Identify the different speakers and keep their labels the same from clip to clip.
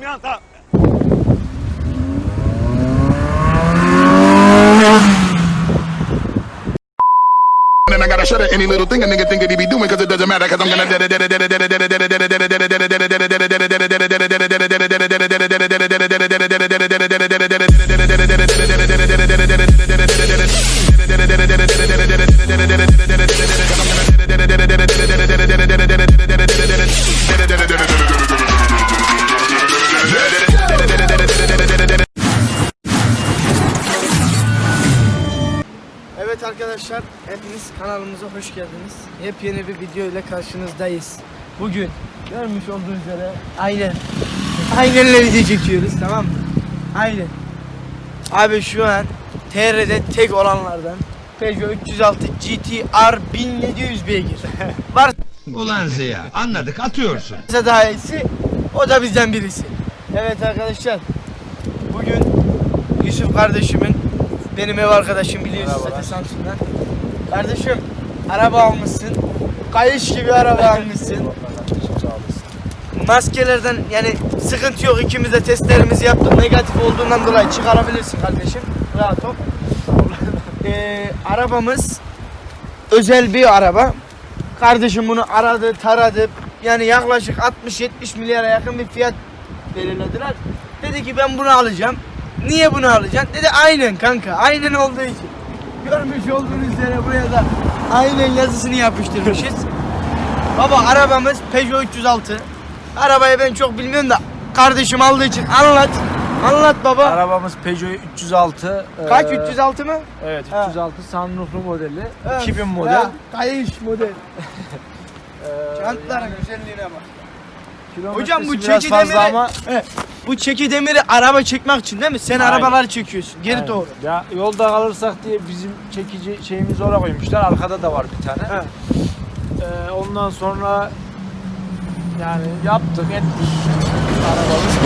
Speaker 1: enseñanza.
Speaker 2: And I gotta shut it. Any little thing a nigga think that he be doing, cause it doesn't matter, cause I'm gonna.
Speaker 3: arkadaşlar, hepiniz kanalımıza hoş geldiniz. Yepyeni bir video ile karşınızdayız. Bugün görmüş olduğunuz üzere aynen aynenle video çekiyoruz tamam mı? Aynen. Abi şu an TR'de tek olanlardan Peugeot 306 GTR 1700 beygir. Var
Speaker 4: Ulan Ziya anladık atıyorsun.
Speaker 3: Varsa daha iyisi o da bizden birisi. Evet arkadaşlar bugün Yusuf kardeşimin benim ev arkadaşım biliyorsunuz zaten. Kardeşim araba almışsın. Kayış gibi araba almışsın. Maskelerden yani sıkıntı yok ikimiz de testlerimizi yaptık. Negatif olduğundan dolayı çıkarabilirsin kardeşim. Rahat ol. Ee, arabamız özel bir araba. Kardeşim bunu aradı, taradı. Yani yaklaşık 60-70 milyara yakın bir fiyat belirlediler. Dedi ki ben bunu alacağım. Niye bunu alacaksın? Dedi aynen kanka. Aynen olduğu için. Görmüş olduğunuz üzere buraya da aynen yazısını yapıştırmışız. Baba arabamız Peugeot 306. Arabayı ben çok bilmiyorum da kardeşim aldığı için anlat. Anlat baba.
Speaker 5: Arabamız Peugeot 306.
Speaker 3: Kaç
Speaker 5: Ee,
Speaker 3: 306 mı?
Speaker 5: Evet
Speaker 3: Ha.
Speaker 5: 306 sunrooflu modeli.
Speaker 3: Evet.
Speaker 5: 2000 model.
Speaker 3: Ha, Kayış model. Jantların güzelliğine bak. Hocam bu çeki demiri,
Speaker 5: ama
Speaker 3: He, bu çeki demiri araba çekmek için değil mi? Sen
Speaker 5: Aynen.
Speaker 3: arabaları çekiyorsun. Geri
Speaker 5: Aynen.
Speaker 3: doğru.
Speaker 5: Ya yolda kalırsak diye bizim çekici şeyimizi oraya koymuşlar. Arkada da var bir tane.
Speaker 3: He.
Speaker 5: Ee, ondan sonra yani yaptık ettik arabamızı.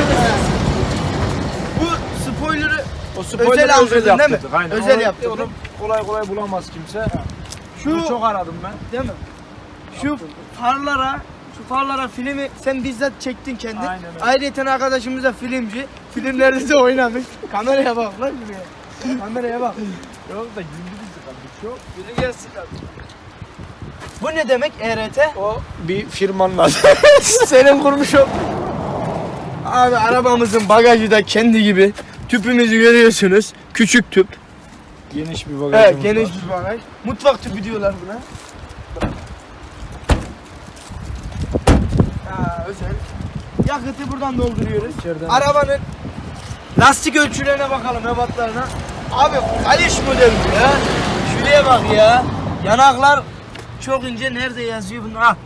Speaker 3: Bu spoiler'ı
Speaker 5: o spoiler'ı
Speaker 3: Özel aldırdın değil mi?
Speaker 5: Aynen.
Speaker 3: Özel
Speaker 5: Onu-. Onu kolay kolay bulamaz kimse.
Speaker 3: şu
Speaker 5: Bunu çok aradım ben.
Speaker 3: değil mi? Şu farlara şu farlara filmi sen bizzat çektin kendin.
Speaker 5: Aynen öyle.
Speaker 3: Ayrıca arkadaşımız da filmci. Filmlerde de oynamış. Kameraya bak lan şuraya. Kameraya bak.
Speaker 5: Yok da gündüz kaldık çok.
Speaker 3: Biri gelsin abi. Bu ne demek ERT?
Speaker 5: O bir firmanın adı.
Speaker 3: Senin kurmuş ol. Abi arabamızın bagajı da kendi gibi. Tüpümüzü görüyorsunuz. Küçük tüp.
Speaker 5: Geniş bir bagajımız
Speaker 3: Evet geniş bir bagaj. Mutfak tüpü diyorlar buna. Ha, özel. Yakıtı buradan dolduruyoruz.
Speaker 5: İçeriden-
Speaker 3: Arabanın lastik ölçülerine bakalım ebatlarına. Abi Aliş model bu ya. Şuraya bak ya. Yanaklar çok ince. Nerede yazıyor bunlar? Ha.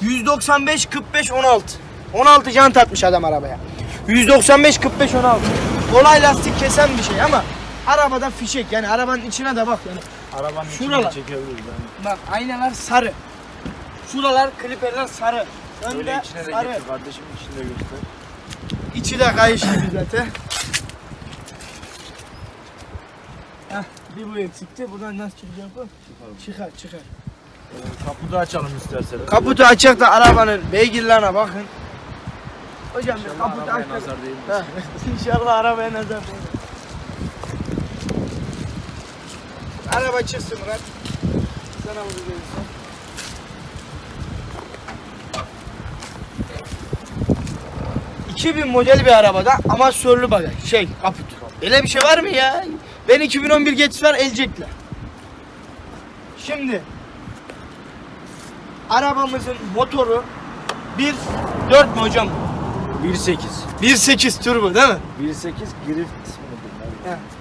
Speaker 3: 195 45 16. 16 jant atmış adam arabaya. 195 45 16. Kolay lastik kesen bir şey ama arabada fişek yani arabanın içine de bak yani.
Speaker 5: Arabanın
Speaker 3: Şuralar.
Speaker 5: içine çekebiliriz yani.
Speaker 3: Bak aynalar sarı. Şuralar kliperler sarı. Önde
Speaker 5: içine de
Speaker 3: sarı.
Speaker 5: getir kardeşim içinde göster.
Speaker 3: İçi de kayış gibi zaten. Heh, bir bu eksikti. Buradan nasıl çıkacak bu? Çıkar çıkar.
Speaker 5: Kaputu açalım isterseniz.
Speaker 3: Kaputu açacak da arabanın beygirlerine bakın. Hocam bir
Speaker 5: İnşallah
Speaker 3: kaputu
Speaker 5: arabaya
Speaker 3: aç.
Speaker 5: nazar değil.
Speaker 3: Heh, İnşallah arabaya nazar değil. Araba çıksın Murat. Sana bunu gelirse. ...2000 model bir arabada amatörlü bagaj, şey kaput. Öyle bir şey var mı ya? Ben 2011 geçiş var elcekler. Şimdi... ...arabamızın motoru... ...1.4 mü hocam?
Speaker 5: 1.8.
Speaker 3: 1.8 turbo değil mi?
Speaker 5: 1.8 Grift.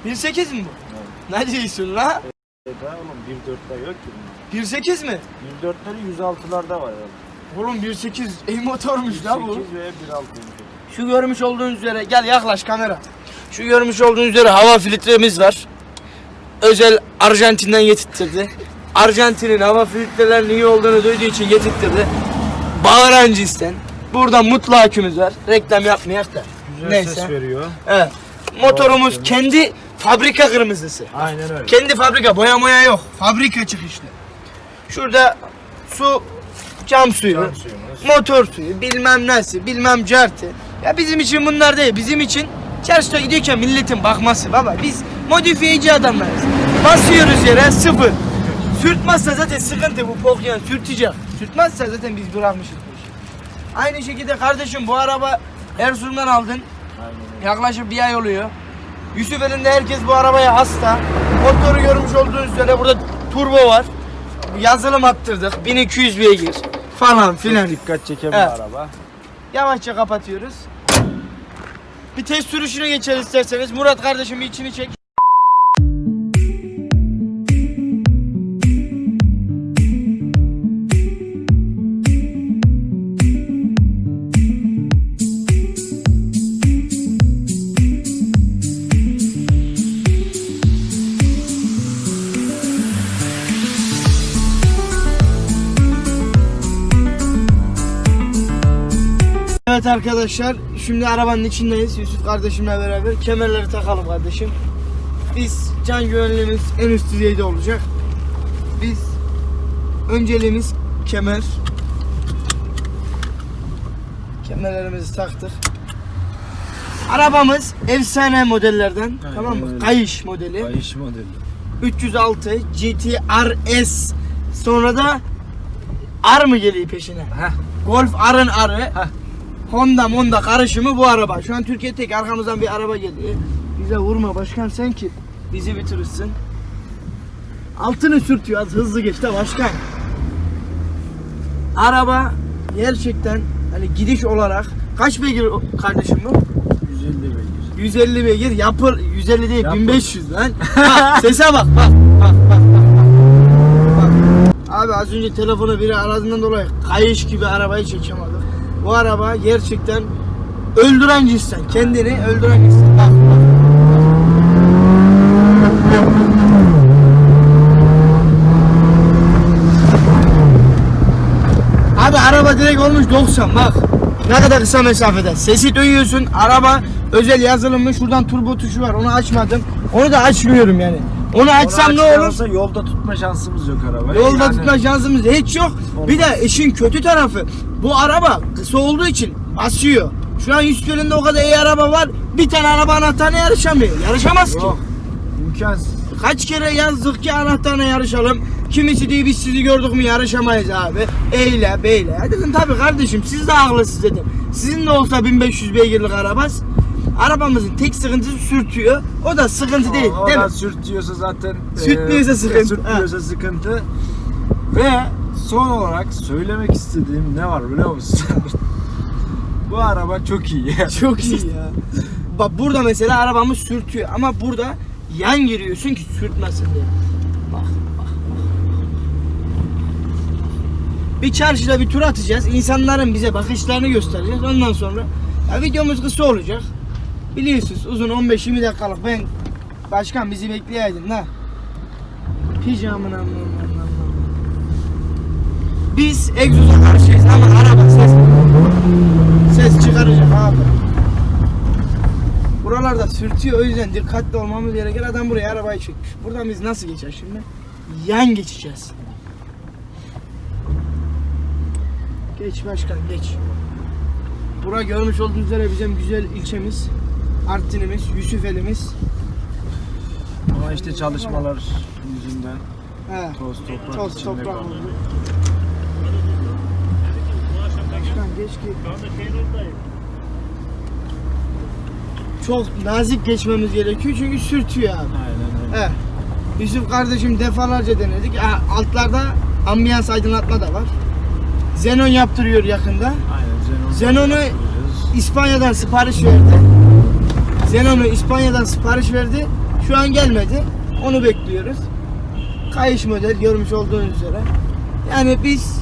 Speaker 3: He. 1.8 mi bu? Ne diyorsun la?
Speaker 5: Daha oğlum 1.4'ler yok ki.
Speaker 3: 1.8 mi?
Speaker 5: 1.4'leri 106'larda var herhalde.
Speaker 3: Oğlum 1.8 iyi motormuş la bu.
Speaker 5: 1.8 ve 1.6.
Speaker 3: Şu görmüş olduğunuz üzere gel yaklaş kamera. Şu görmüş olduğunuz üzere hava filtremiz var. Özel Arjantin'den getirtirdi. Arjantin'in hava filtrelerinin iyi olduğunu duyduğu için getirtirdi. Bağırancisten. Burada mutlu akümüz var. Reklam yapmayak da.
Speaker 5: Güzel
Speaker 3: Neyse.
Speaker 5: ses veriyor.
Speaker 3: Evet. Motorumuz kendi fabrika kırmızısı.
Speaker 5: Aynen öyle.
Speaker 3: Kendi fabrika boya moya yok. Fabrika çıkışlı. Şurada su cam suyu,
Speaker 5: Cam suyumuz.
Speaker 3: motor suyu, bilmem nesi, bilmem cartı. Ya bizim için bunlar değil. Bizim için çarşıda gidiyorken milletin bakması baba. Biz modifiyeci adamlarız. Basıyoruz yere sıfır. Sürtmezse zaten sıkıntı bu pokyan sürtecek. Sürtmezse zaten biz bırakmışız bu işi. Aynı şekilde kardeşim bu araba Erzurum'dan aldın. Yaklaşık bir ay oluyor. Yusuf elinde herkes bu arabaya hasta. Motoru görmüş olduğunuz üzere burada turbo var. Yazılım attırdık. 1200 beygir falan filan.
Speaker 5: Dikkat çeken
Speaker 3: Evet.
Speaker 5: bir araba.
Speaker 3: Yavaşça kapatıyoruz. Bir test sürüşüne geçelim isterseniz. Murat kardeşim içini çek. Evet arkadaşlar şimdi arabanın içindeyiz Yusuf kardeşimle beraber kemerleri takalım kardeşim Biz can güvenliğimiz en üst düzeyde olacak Biz önceliğimiz kemer Kemerlerimizi taktık Arabamız efsane modellerden
Speaker 5: Aynen
Speaker 3: tamam mı?
Speaker 5: öyle.
Speaker 3: Kayış modeli
Speaker 5: Kayış modeli.
Speaker 3: 306 GT RS Sonra da R mı geliyor peşine?
Speaker 5: Heh.
Speaker 3: Golf R'ın R'ı. Honda Honda karışımı bu araba. Şu an Türkiye tek arkamızdan bir araba geliyor. Bize vurma başkan sen ki bizi bitirirsin. Altını sürtüyor az hızlı geç de başkan. Araba gerçekten hani gidiş olarak kaç beygir kardeşim bu?
Speaker 5: 150 beygir.
Speaker 3: 150 beygir yapır 150 değil
Speaker 5: Yapır.
Speaker 3: 1500 lan. bak, sese bak bak bak bak. Abi az önce telefonu biri aradığından dolayı kayış gibi arabayı çekemedim. Bu araba gerçekten öldüren cinsten. Kendini öldüren cinsten. Bak bak. Abi araba direkt olmuş 90 bak. Ne kadar kısa mesafede. Sesi duyuyorsun. Araba özel yazılımlı. Şuradan turbo tuşu var. Onu açmadım. Onu da açmıyorum yani. Onu açsam
Speaker 5: Onu
Speaker 3: ne olur?
Speaker 5: yolda tutma şansımız yok arabayı.
Speaker 3: Yolda
Speaker 5: Yani
Speaker 3: tutma şansımız hiç yok. Bir de işin kötü tarafı bu araba kısa olduğu için basıyor. Şu an Yusuf elinde o kadar iyi araba var. Bir tane araba anahtarına yarışamıyor. Yarışamaz ki.
Speaker 5: Yok. İmkansız.
Speaker 3: Kaç kere yazdık ki anahtarına yarışalım. Kimisi diye biz sizi gördük mü yarışamayız abi. Eyle beyle. Ya Dedim tabii kardeşim siz de haklısınız dedim. Sizin de olsa 1500 beygirlik arabaz. Arabamızın tek sıkıntısı sürtüyor. O da sıkıntı değil
Speaker 5: O
Speaker 3: değil mi?
Speaker 5: sürtüyorsa zaten
Speaker 3: Sürtmüyorsa
Speaker 5: e,
Speaker 3: sıkıntı.
Speaker 5: Sürtmüyorsa sıkıntı. Ve son olarak söylemek istediğim ne var biliyor musun? Bu araba çok iyi.
Speaker 3: Çok iyi ya. Bak burada mesela arabamız sürtüyor ama burada yan giriyorsun ki sürtmesin diye. Bak bak. Bir çarşıda bir tur atacağız. İnsanların bize bakışlarını göstereceğiz. Ondan sonra ya videomuz kısa olacak. Biliyorsunuz uzun 15-20 dakikalık ben başkan bizi bekleyeydin la. Pijamın anlam anlam. Biz egzoza karşıyız ama araba ses ses çıkaracak abi. Buralarda sürtüyor o yüzden dikkatli olmamız gerekir. Adam buraya arabayı çekmiş. Buradan biz nasıl geçeceğiz şimdi? Yan geçeceğiz. Geç başkan geç. Bura görmüş olduğunuz üzere bizim güzel ilçemiz. Artvin'imiz, Yusufeli'miz.
Speaker 5: Ama işte çalışmalar yüzünden
Speaker 3: He.
Speaker 5: toz toprak
Speaker 3: Toz
Speaker 5: içinde
Speaker 3: toprak
Speaker 5: kaldı.
Speaker 3: Geç ki. Çok nazik geçmemiz gerekiyor çünkü sürtüyor abi.
Speaker 5: Aynen öyle.
Speaker 3: Evet. Yusuf kardeşim defalarca denedik. Ha, Altlarda ambiyans aydınlatma da var. Xenon yaptırıyor yakında.
Speaker 5: Aynen.
Speaker 3: Xenon'u
Speaker 5: yaptıracağız.
Speaker 3: İspanya'dan sipariş verdi. Xenon'u İspanya'dan sipariş verdi. Şu an gelmedi. Onu bekliyoruz. Kayış model görmüş olduğunuz üzere. Yani biz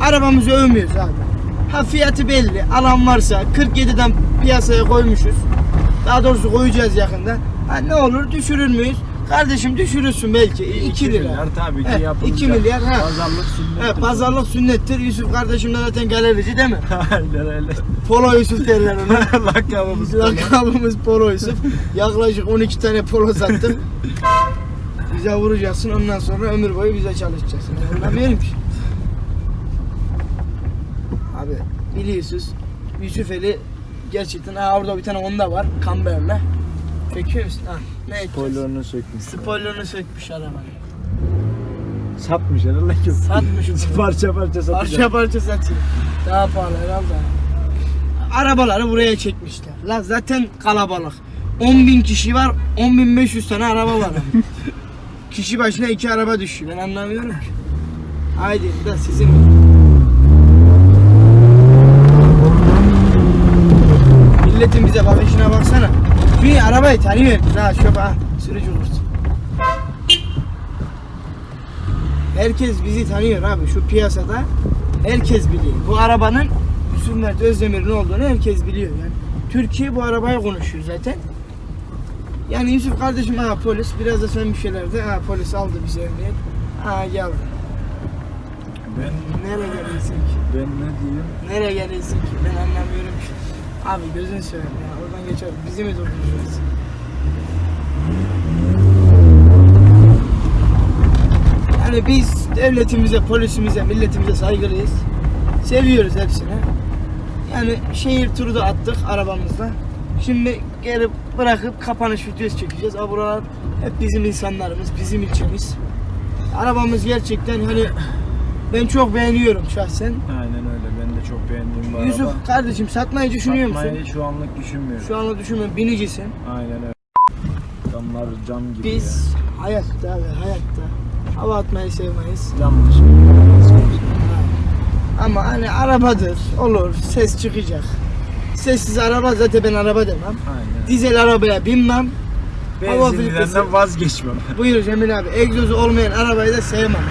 Speaker 3: arabamızı övmüyoruz abi. Ha fiyatı belli. Alan varsa 47'den piyasaya koymuşuz. Daha doğrusu koyacağız yakında. Ha ne olur düşürür müyüz? Kardeşim düşürürsün belki. 2 lira.
Speaker 5: milyar tabii ki
Speaker 3: Evet,
Speaker 5: yapılacak.
Speaker 3: iki milyar, ha.
Speaker 5: Pazarlık sünnettir.
Speaker 3: Evet, pazarlık sünnettir. Yusuf kardeşim de zaten galerici değil mi?
Speaker 5: Aynen öyle.
Speaker 3: Polo Yusuf derler ona.
Speaker 5: Lakabımız.
Speaker 3: Lakabımız Polo Yusuf. Yaklaşık 12 tane polo sattık. Bize vuracaksın ondan sonra ömür boyu bize çalışacaksın. Ben Anlamıyorum ki. Abi biliyorsunuz Yusufeli Gerçekten ha orada bir tane onda var. Camber'le. Çekiyor musun? Ha. Ne edeceğiz?
Speaker 5: Spoilerını sökmüş.
Speaker 3: Spoilerını sökmüş arabanın.
Speaker 5: Satmış herhalde ki.
Speaker 3: Satmış.
Speaker 5: parça parça satacak.
Speaker 3: Parça parça satıyor. Daha pahalı herhalde. Arabaları buraya çekmişler. La zaten kalabalık. 10 bin kişi var, 10.500 tane araba var. kişi başına iki araba düşüyor. Ben anlamıyorum ki. Haydi da sizin. Milletin bize bakışına baksana. Bir arabayı tanıyor. Ha şöyle ha sürücü olursun. Herkes bizi tanıyor abi şu piyasada. Herkes biliyor. Bu arabanın Mert Özdemir'in olduğunu herkes biliyor. Yani Türkiye bu arabayı konuşuyor zaten. Yani Yusuf kardeşim ha polis biraz da sen bir şeyler de ha polis aldı bizi emniyet. Ha geldi.
Speaker 5: Ben,
Speaker 3: Nereye geliyorsun ki?
Speaker 5: ben ne diyeyim?
Speaker 3: Nereye geliyorsun ki? Ben anlamıyorum ki. Abi gözünü seveyim ya oradan geçer. Bizi mi durduracağız? Yani biz devletimize, polisimize, milletimize saygılıyız. Seviyoruz hepsini. Yani şehir turu da attık arabamızla. Şimdi geri bırakıp kapanış videosu çekeceğiz. Aa, buralar hep bizim insanlarımız, bizim ilçemiz. Arabamız gerçekten hani ben çok beğeniyorum şahsen.
Speaker 5: Aynen öyle. Ben de çok beğendiğim bu
Speaker 3: Yusuf
Speaker 5: araba.
Speaker 3: kardeşim satmayı düşünüyor musun?
Speaker 5: Satmayı şu anlık düşünmüyorum.
Speaker 3: Şu anda düşünmüyorum binicisin.
Speaker 5: Aynen öyle. Adamlar cam gibi
Speaker 3: Biz hayatta abi hayatta hava atmayı sevmeyiz.
Speaker 5: ya. Yanlış.
Speaker 3: Ama hani arabadır olur ses çıkacak. Sessiz araba zaten ben araba demem.
Speaker 5: Aynen.
Speaker 3: Dizel arabaya binmem. Hava filtresi.
Speaker 5: Benzinliden vazgeçmem.
Speaker 3: Buyur Cemil abi egzozu olmayan arabayı da sevmem.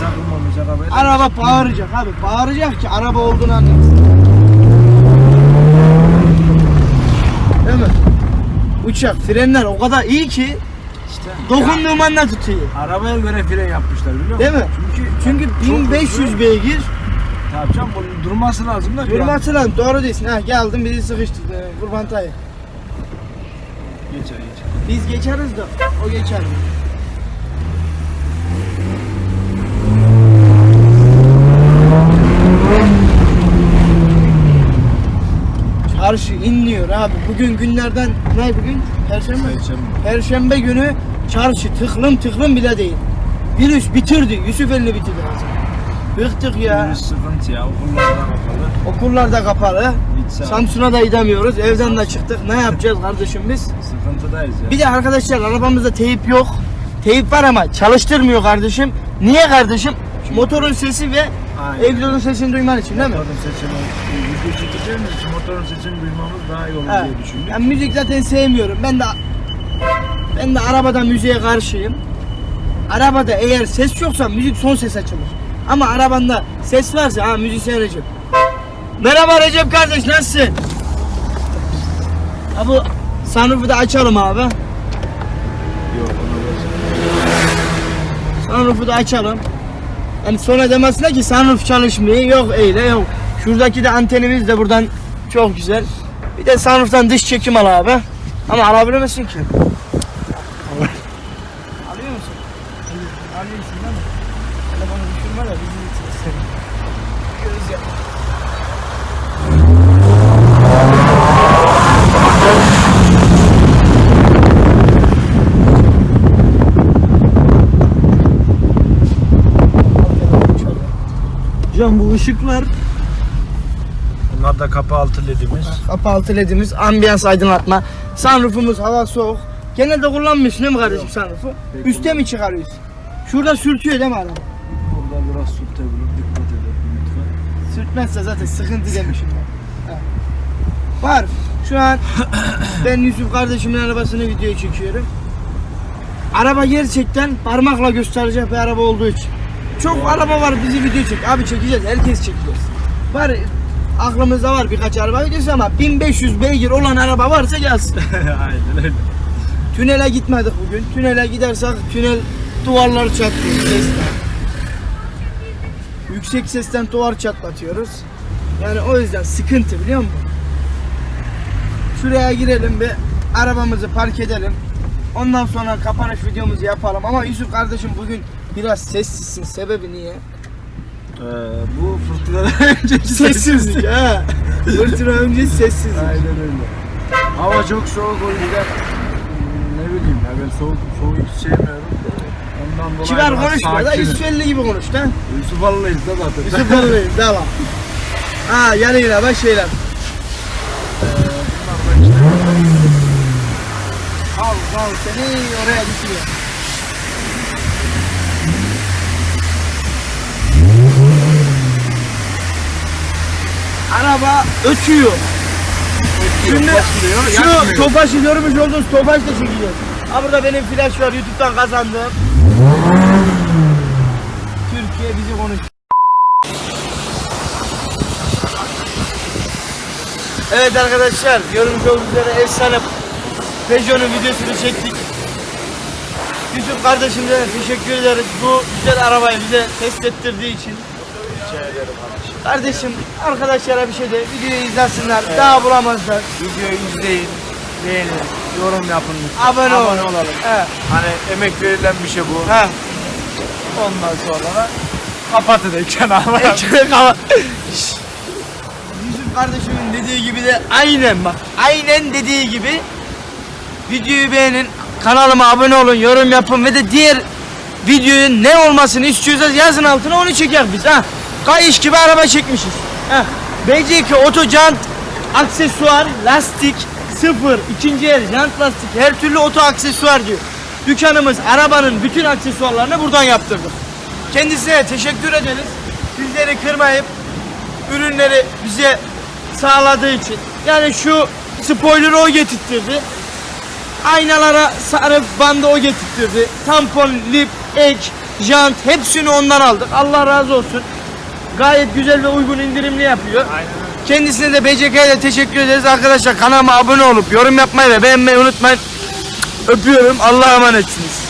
Speaker 5: Takılmamış arabaya.
Speaker 3: Araba bağıracak abi bağıracak ki araba olduğunu anlasın. Değil mi? Uçak frenler o kadar iyi ki
Speaker 5: İşte.
Speaker 3: dokunduğum anda tutuyor.
Speaker 5: Arabaya göre fren yapmışlar biliyor musun?
Speaker 3: Değil mi?
Speaker 5: Çünkü
Speaker 3: Çünkü
Speaker 5: çok
Speaker 3: 1500
Speaker 5: hızlı.
Speaker 3: beygir
Speaker 5: Tabii canım bunun durması lazım da.
Speaker 3: Durması lan doğru değilsin. Ha geldin bizi sıkıştırdın. Ee, Kurban Tayyip.
Speaker 5: Geçer geçer.
Speaker 3: Biz geçeriz de o geçer. Çarşı abi. Bugün günlerden ne bugün? Perşembe.
Speaker 5: Perşembe.
Speaker 3: Perşembe günü çarşı tıklım tıklım bile değil. Virüs bitirdi. Yusuf elini bitirdi. Bıktık ya.
Speaker 5: Virüs sıkıntı ya. Okullar da kapalı.
Speaker 3: Okullar da kapalı. Samsun'a da gidemiyoruz. Evden de çıktık. Ne yapacağız kardeşim biz?
Speaker 5: Sıkıntıdayız ya.
Speaker 3: Bir de arkadaşlar arabamızda teyip yok. Teyip var ama çalıştırmıyor kardeşim. Niye kardeşim? Motorun sesi ve
Speaker 5: Aynen.
Speaker 3: egzozun sesini duyman için değil mi?
Speaker 5: Motorun sesini video çekeceğimiz için motorun sesini duymamız daha iyi olur
Speaker 3: Ha.
Speaker 5: diye düşündük.
Speaker 3: Yani müzik zaten sevmiyorum. Ben de ben de arabada müziğe karşıyım. Arabada eğer ses yoksa müzik son ses açılır. Ama arabanda ses varsa ha müzisyen Recep. Merhaba Recep kardeş nasılsın? Ha bu sunroof'u da açalım abi.
Speaker 5: Yok onu
Speaker 3: Sunroof'u da açalım. Yani sonra demesinler ki sunroof çalışmıyor. Yok öyle yok. Şuradaki de antenimiz de buradan çok güzel. Bir de sunroof'tan dış çekim al abi. Ama alabilir misin ki? Alıyor musun? Alıyorsun değil mi? Telefonu düşürme de bizi bitirsin. Göz yap.
Speaker 5: Can bu ışıklar Bunlar da kapı altı ledimiz.
Speaker 3: Kapı altı ledimiz, ambiyans aydınlatma. Sunroofumuz hava soğuk. Genelde kullanmıyorsun değil mi kardeşim sunroofu?
Speaker 5: Pek
Speaker 3: Üste mi çıkarıyorsun? Şurada sürtüyor değil mi adam?
Speaker 5: Burada biraz sürtebilir dikkat edin lütfen.
Speaker 3: Sürtmezse zaten sıkıntı demişim ben. Ha. Var. Şu an ben Yusuf kardeşimin arabasını videoya çekiyorum. Araba gerçekten parmakla gösterecek bir araba olduğu için. Çok araba var bizi video çek. Abi çekeceğiz. Herkes çekeceğiz. Var aklımızda var birkaç araba videosu ama 1500 beygir olan araba varsa gelsin.
Speaker 5: Aynen öyle.
Speaker 3: Tünele gitmedik bugün. Tünele gidersek tünel duvarları çatlıyor sesle. Yüksek sesten duvar çatlatıyoruz. Yani o yüzden sıkıntı biliyor musun? Şuraya girelim bir arabamızı park edelim. Ondan sonra kapanış videomuzu yapalım. Ama Yusuf kardeşim bugün biraz sessizsin. Sebebi niye?
Speaker 5: Ee, bu fırtınadan önceki
Speaker 3: Sessizlik ha. Fırtına önce sessiz.
Speaker 5: Aynen öyle. Hava çok soğuk o yüzden ne bileyim ya ben soğuk soğuk hiç sevmiyorum. Ondan dolayı
Speaker 3: Kibar konuşma da
Speaker 5: sakinim.
Speaker 3: İsrailli gibi konuş da.
Speaker 5: Yusuf Allah'ıyız da zaten.
Speaker 3: Yusuf Balı'yım devam. Ha yanıyla bak şeyler. Al al seni oraya düşüyor. Araba ötüyor. Şimdi şu Tofaş'ı görmüş olduğunuz Tofaş da çekeceğiz. Ha burada benim flash var YouTube'dan kazandığım. Türkiye bizi konuş. Evet arkadaşlar görmüş olduğunuz üzere efsane Peugeot'un videosunu çektik. Yusuf kardeşimize de teşekkür ederiz bu güzel arabayı bize test ettirdiği için. Kardeşim arkadaşlara bir şey de videoyu izlesinler daha bulamazlar.
Speaker 5: Videoyu izleyin, beğenin, yorum yapın. lütfen.
Speaker 3: Abone, olun.
Speaker 5: olalım.
Speaker 3: He,
Speaker 5: Hani emek verilen bir şey bu.
Speaker 3: he.
Speaker 5: Ondan sonra da kapatın ekranı
Speaker 3: ama. Şşş. Yusuf kardeşimin dediği gibi de aynen bak. Aynen dediği gibi videoyu beğenin, kanalıma abone olun, yorum yapın ve de diğer videoyu ne olmasını istiyorsanız yazın altına onu çeker biz ha. Kayış gibi araba çekmişiz. Ha. BCK Oto Jant aksesuar, lastik, sıfır, ikinci el jant lastik, her türlü oto aksesuar diyor. Dükkanımız arabanın bütün aksesuarlarını buradan yaptırdık. Kendisine teşekkür ederiz. Bizleri kırmayıp ürünleri bize sağladığı için. Yani şu spoiler'ı o getirtirdi. Aynalara sarı bandı o getirtirdi. Tampon, lip, ek, jant hepsini ondan aldık. Allah razı olsun. Gayet güzel ve uygun indirimli yapıyor. Kendisine de BCK'ye de teşekkür ederiz. Arkadaşlar kanalıma abone olup yorum yapmayı ve beğenmeyi unutmayın. Öpüyorum. Allah'a emanetsiniz.